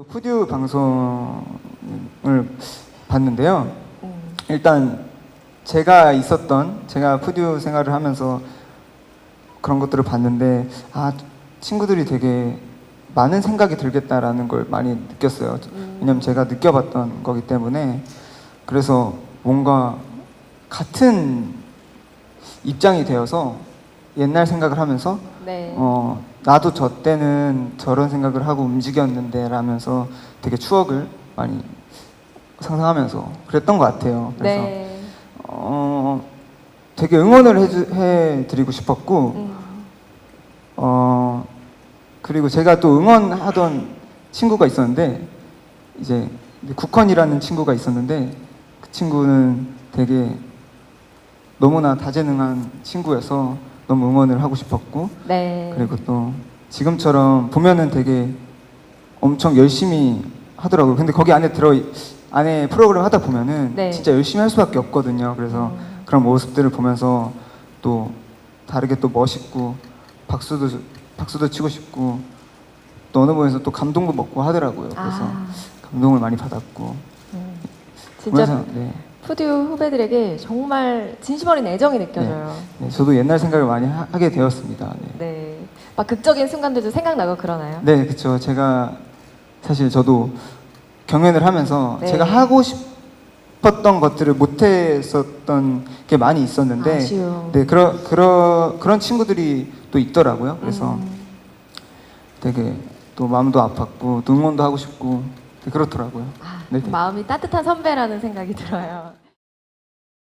또 푸듀 방송을 봤는데요. 음. 일단 제가 있었던 제가 푸듀 생활을 하면서 그런 것들을 봤는데 아 친구들이 되게 많은 생각이 들겠다라는 걸 많이 느꼈어요. 음. 왜냐면 제가 느껴봤던 거기 때문에 그래서 뭔가 같은 입장이 되어서 옛날 생각을 하면서 네. 어 나도 저 때는 저런 생각을 하고 움직였는데 라면서 되게 추억을 많이 상상하면서 그랬던 것 같아요. 그래서 네. 어 되게 응원을 해주, 해드리고 싶었고 음. 어 그리고 제가 또 응원하던 친구가 있었는데 이제 국헌이라는 친구가 있었는데 그 친구는 되게 너무나 다재능한 친구여서 너무 응원을 하고 싶었고 네. 그리고 또 지금처럼 보면은 되게 엄청 열심히 하더라고요. 근데 거기 안에 들어 안에 프로그램 하다 보면은 네. 진짜 열심히 할 수밖에 없거든요. 그래서 음. 그런 모습들을 보면서 또 다르게 또 멋있고 박수도 박수도 치고 싶고 또 어느 부분에서 또 감동도 먹고 하더라고요. 그래서 아, 감동을 많이 받았고 음. 진짜 보면서 네, 푸듀 후배들에게 정말 진심 어린 애정이 느껴져요. 네, 저도 옛날 생각을 많이 하, 게 되었습니다. 네. 네. 막 극적인 순간들도 생각나고 그러나요? 네, 그렇죠. 제가 사실 저도 경연을 하면서 네. 제가 하고 싶었던 것들을 못했었던 게 많이 있었는데, 아쉬움. 네, 그런 그런 그런 친구들이 또 있더라고요. 그래서 음. 되게 또 마음도 아팠고 또 응원도 하고 싶고 되게 그렇더라고요. 아, 네, 네. 마음이 따뜻한 선배라는 생각이 들어요.